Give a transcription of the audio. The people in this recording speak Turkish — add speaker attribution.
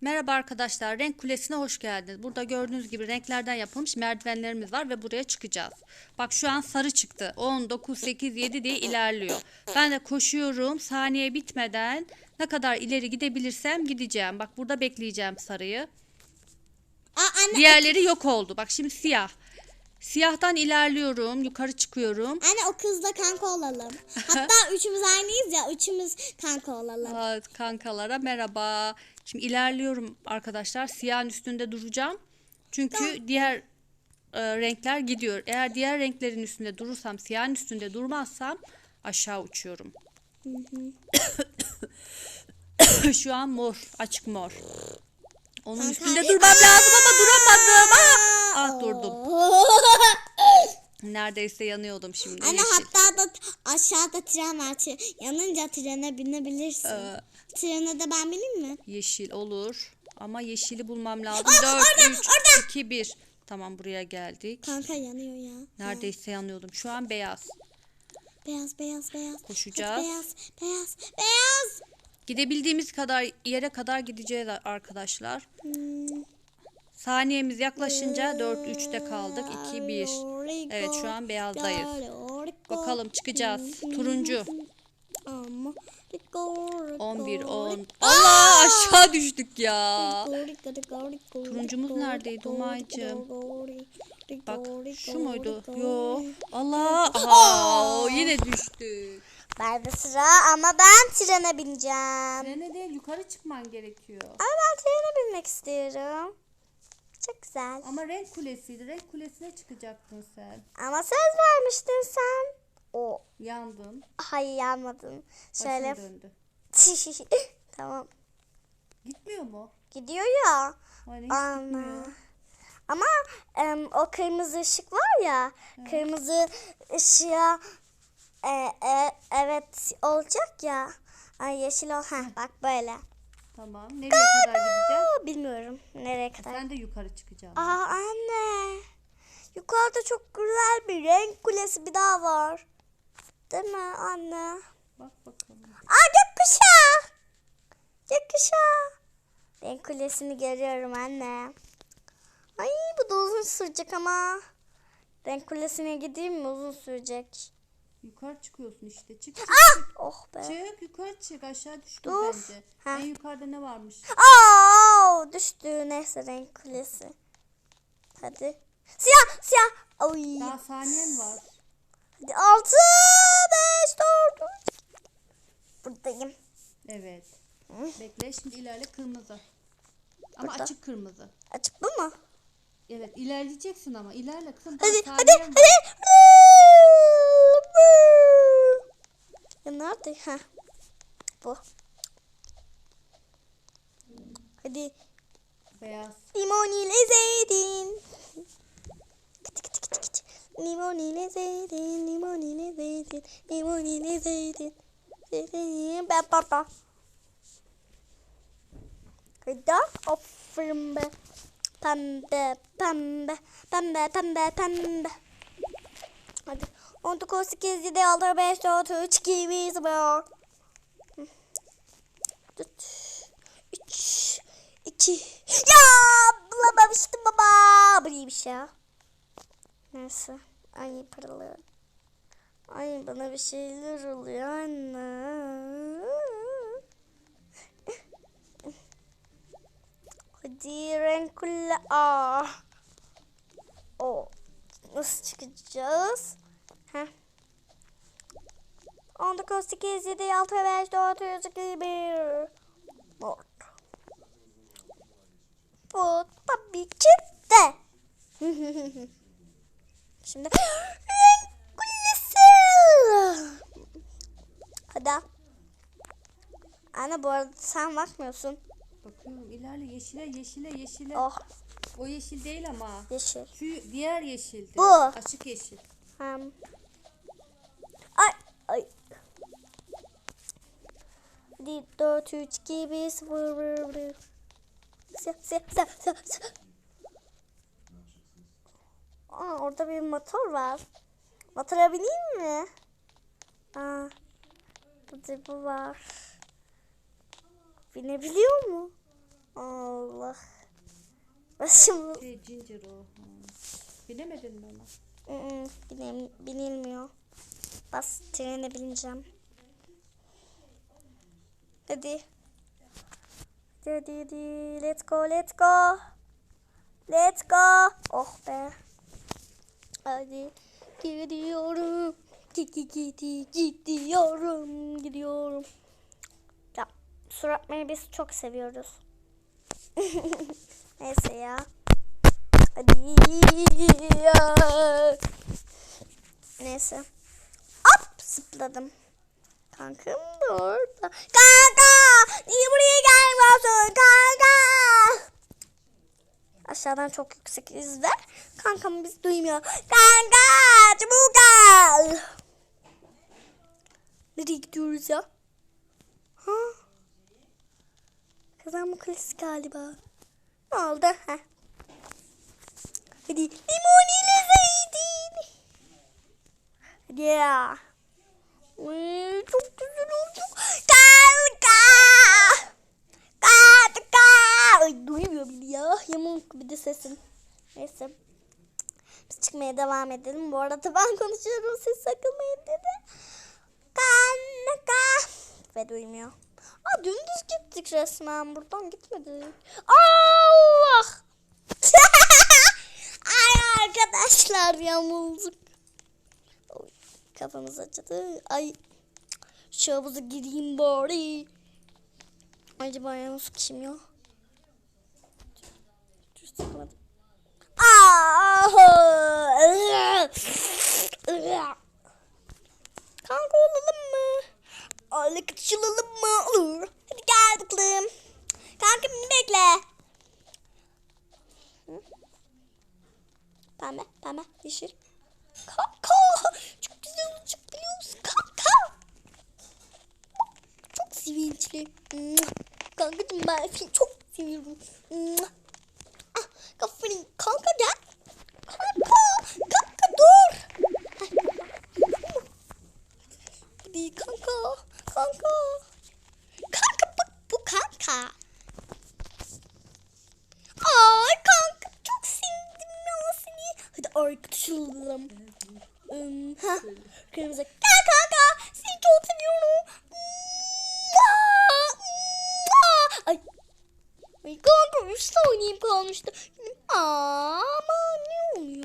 Speaker 1: Merhaba arkadaşlar, Renk Kulesi'ne hoş geldiniz. Burada gördüğünüz gibi renklerden yapılmış merdivenlerimiz var ve buraya çıkacağız. Bak şu an sarı çıktı. 10, 9, 8, 7 diye ilerliyor. Ben de koşuyorum. Saniye bitmeden ne kadar ileri gidebilirsem gideceğim. Bak burada bekleyeceğim sarıyı.
Speaker 2: Aa, anne,
Speaker 1: Diğerleri yok oldu. Bak şimdi siyah. Siyahtan ilerliyorum, yukarı çıkıyorum.
Speaker 2: anne o kızla kanka olalım. Hatta üçümüz aynıyız ya üçümüz kanka olalım.
Speaker 1: Aa, kankalara merhaba. Şimdi ilerliyorum arkadaşlar. Siyahın üstünde duracağım. Çünkü diğer e, renkler gidiyor. Eğer diğer renklerin üstünde durursam, siyahın üstünde durmazsam aşağı uçuyorum. Şu an mor, açık mor. Onun üstünde durmam lazım ama duramadım. Aa! Ah durdum. Neredeyse yanıyordum şimdi.
Speaker 2: Anne
Speaker 1: yeşil.
Speaker 2: hatta da aşağıda tren var. Yanınca trene binebilirsin.
Speaker 1: Ee,
Speaker 2: Trene de ben bineyim mi?
Speaker 1: Yeşil olur. Ama yeşili bulmam lazım.
Speaker 2: Aa,
Speaker 1: 4,
Speaker 2: orada,
Speaker 1: 3,
Speaker 2: orada.
Speaker 1: 2, 1. Tamam buraya geldik.
Speaker 2: Kanka yanıyor ya.
Speaker 1: Neredeyse yanıyordum. Şu an beyaz.
Speaker 2: Beyaz beyaz beyaz.
Speaker 1: Koşacağız.
Speaker 2: Hadi beyaz beyaz beyaz.
Speaker 1: Gidebildiğimiz kadar yere kadar gideceğiz arkadaşlar.
Speaker 2: Hmm.
Speaker 1: Saniyemiz yaklaşınca 4, 3'te kaldık. 2, 1. Evet şu an beyazdayız. Bakalım çıkacağız. Turuncu. 11, 10. Allah aşağı düştük ya.
Speaker 2: Turuncumuz
Speaker 1: neredeydi Umay'cığım? Bak şu muydu? Yo. Allah. Aha, yine düştük.
Speaker 2: Ben de sıra ama ben trene bineceğim.
Speaker 1: Trene değil yukarı çıkman gerekiyor.
Speaker 2: Ama ben trene binmek istiyorum. Çok güzel.
Speaker 1: Ama renk kulesiydi. Renk kulesine çıkacaktın sen.
Speaker 2: Ama söz vermiştin sen. O.
Speaker 1: Yandın.
Speaker 2: Hayır yanmadın.
Speaker 1: Başın
Speaker 2: Şöyle.
Speaker 1: döndü.
Speaker 2: tamam.
Speaker 1: Gitmiyor mu?
Speaker 2: Gidiyor ya.
Speaker 1: Hiç
Speaker 2: Ana.
Speaker 1: gitmiyor.
Speaker 2: Ama em, o kırmızı ışık var ya. Kırmızı ışığa e, e, evet olacak ya. Ay yeşil ol. Heh, bak böyle.
Speaker 1: Tamam. Nereye kadar gideceğiz?
Speaker 2: Bilmiyorum nereye kadar.
Speaker 1: Sen de yukarı çıkacaksın.
Speaker 2: Aa anne. Yukarıda çok güzel bir renk kulesi bir daha var. Değil mi anne?
Speaker 1: Bak bakalım.
Speaker 2: Aa gökkuşağı. Gökkuşağı. Renk kulesini görüyorum anne. Ay bu da uzun sürecek ama. Renk kulesine gideyim mi uzun sürecek.
Speaker 1: Yukarı çıkıyorsun işte. Çık çık
Speaker 2: Ah!
Speaker 1: çık.
Speaker 2: Oh be.
Speaker 1: Çık yukarı çık. Aşağı düştün
Speaker 2: Dur.
Speaker 1: bence.
Speaker 2: Ha.
Speaker 1: En yukarıda ne varmış?
Speaker 2: Aa düştü neyse renk kulesi. Hadi. Siyah siyah. Ay.
Speaker 1: Daha saniyen var.
Speaker 2: Hadi altı, beş, dört. Buradayım.
Speaker 1: Evet. Bekle şimdi ilerle kırmızı. Ama
Speaker 2: Burada.
Speaker 1: açık kırmızı.
Speaker 2: Açık bu mu?
Speaker 1: Evet ilerleyeceksin ama ilerle kızım.
Speaker 2: Hadi hadi
Speaker 1: var.
Speaker 2: hadi. Ya nerede? Ha. Bu. Hadi.
Speaker 1: Beyaz.
Speaker 2: Limon ile zeytin. Limon ile zeytin, limon ile zeytin, limon ile zeytin. Zeytin, ben papa. Hadi aferin be. Pembe, pembe, pembe, pembe, pembe. Hadi. 19, 8, 7, 6, 5, 4, 3, 2, 1, 0. 4, 3, 2. Ya bulamamıştım baba. Buraymış ya. Neyse. Ay paralı. Ay bana bir şeyler oluyor anne. Hadi renkli. Aa. O. Nasıl çıkacağız? Heh. 19, 8, 7, 6, 5, 4, 3, 2, 1. Mor. Bu tabii ki de. Şimdi kulesi. Hadi. Anne bu arada sen bakmıyorsun.
Speaker 1: Bakıyorum ilerle yeşile yeşile yeşile.
Speaker 2: Oh
Speaker 1: O yeşil değil ama.
Speaker 2: yeşil.
Speaker 1: Şu diğer yeşildi.
Speaker 2: Bu.
Speaker 1: Açık yeşil.
Speaker 2: Um. 4, 3, 2, 1, 0, 1, 1. Siyah, siyah, siyah, siyah, siyah. Aa, orada bir motor var. Motora bineyim mi? Aa, burada bu var. Binebiliyor mu? Allah. Başım
Speaker 1: Şey Ginger o. Ha. Bilemedin mi ona?
Speaker 2: Bilim, binilmiyor. Bas trene bineceğim. Hadi. Hadi hadi. Let's go let's go. Let's go. Oh be. Hadi. Gidiyorum. Gidi gidi gidiyorum. Gidiyorum. Ya suratmayı biz çok seviyoruz. Neyse ya. Hadi ya. Neyse. Hop zıpladım. Kankam da orada. Kanka! Niye buraya gelmiyorsun kanka? Aşağıdan çok yüksekiz ve kankam biz duymuyor. Kanka! Çabuk gel! Nereye gidiyoruz ya? Ha? Kazanma kulesi galiba. Ne oldu? Heh. Hadi limon ile zeytin. Hadi ya. Uy, çok güzel oldu. Kanka. Kanka. Ay duymuyor bile ya. Yamuk bir de sesin. Neyse. Biz çıkmaya devam edelim. Bu arada ben konuşuyorum. Siz sakınmayın dedi. Kanka. Ve duymuyor. Aa dümdüz gittik resmen. Buradan gitmedik. Allah. Ay arkadaşlar yamulduk. Kafamız acıdı. Ay şu havuza gireyim bari. Acaba yalnız kim ya? Dur sıkmadım. Kanka olalım mı? Aile kaçılalım mı? Olur. Hadi gel bakalım. Kanka beni bekle. Pembe, pembe, yeşil. Kanka! Çok güzel olacak biliyor musun kanka? Çok Mua. Kankacığım ben seni çok seviyorum. Ah, kafanı kanka gel. Kanka, kanka dur. Hadi kanka, kanka. Kanka bak bu kanka. Ay kanka çok sevdim ya seni. Hadi arkadaşım. Um, ha, kırmızı. Gel kanka Ay. Ay kanka 3 saniyem kalmıştı. Aa, ama ne oluyor?